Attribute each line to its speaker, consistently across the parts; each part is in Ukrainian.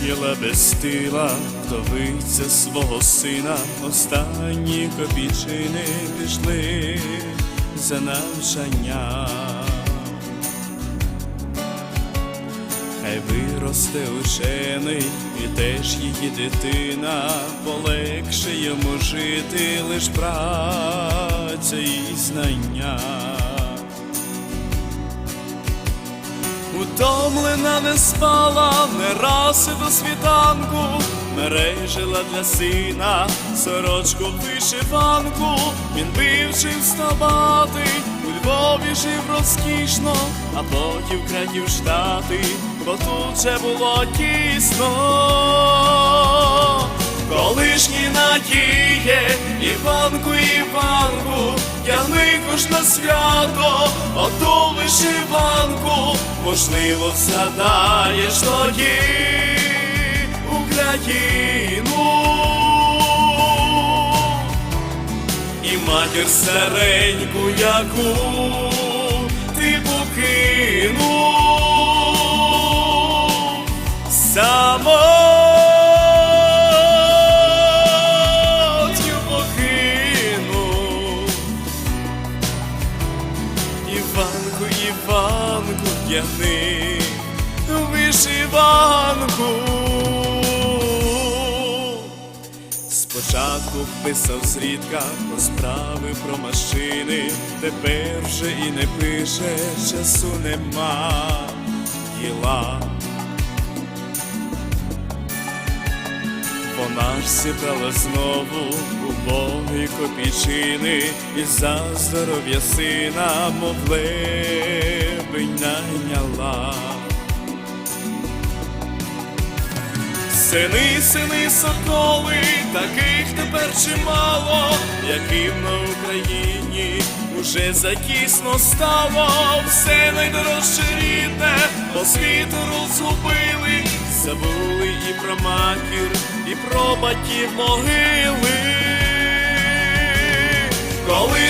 Speaker 1: Ангела без тила, вдовиця свого сина, останні копійчини пішли за навчання. Хай виросте учений, і теж її дитина, полегше йому жити лиш праця і знання. Утомлена не спала, не раз і до світанку, мережила для сина сорочку вишиванку, він вивчив ставати, у Львові жив розкішно, а потім в країв штати, бо тут вже було тісно. Колишні надіє, Іванку, Іванку, тягни на свято, оту вишиванку, можливо, згадаєш тоді Україну. І матір стареньку, яку вишиванку. Спочатку писав зрідка про справи про машини, тепер вже і не пише, часу нема діла. Вона ж зібрала знову убогі копійчини і за здоров'я сина, мов найняла. Сини, сини, соколи, таких тепер чимало, яким на Україні уже затісно стало, все найдорожче рідне, по світу розгубили, забули і про матір, і про батьків могили.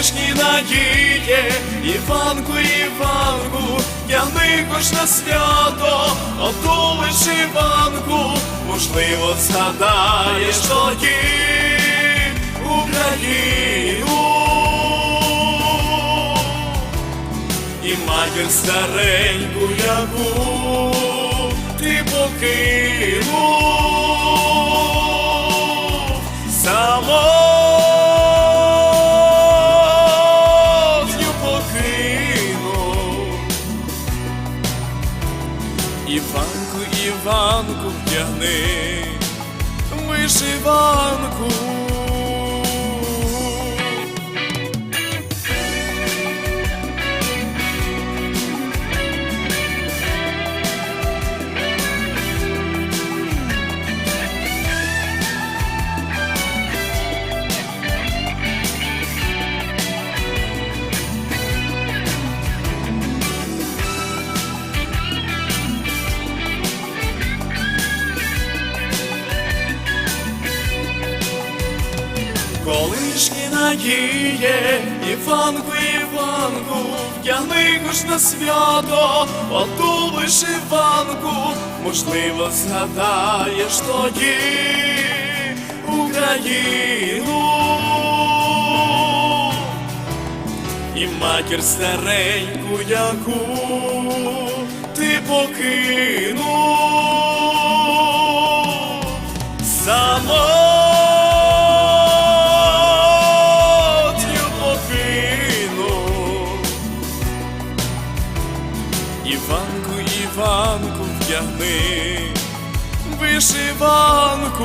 Speaker 1: Колишні надіє, Іванку, Іванку, тягни хоч на свято, оту вишиванку, можливо, згадаєш тоді Україну. І матір стареньку, яку ти покинув, самотню Іванку, Іванку, вдягни вишиванку. Колишні надіє, Іванку, Іванку, вдягни хоч на свято, оту вишиванку, можливо, згадаєш тоді Україну. І матір стареньку, яку ти покинув. Іванку, вдягни вишиванку.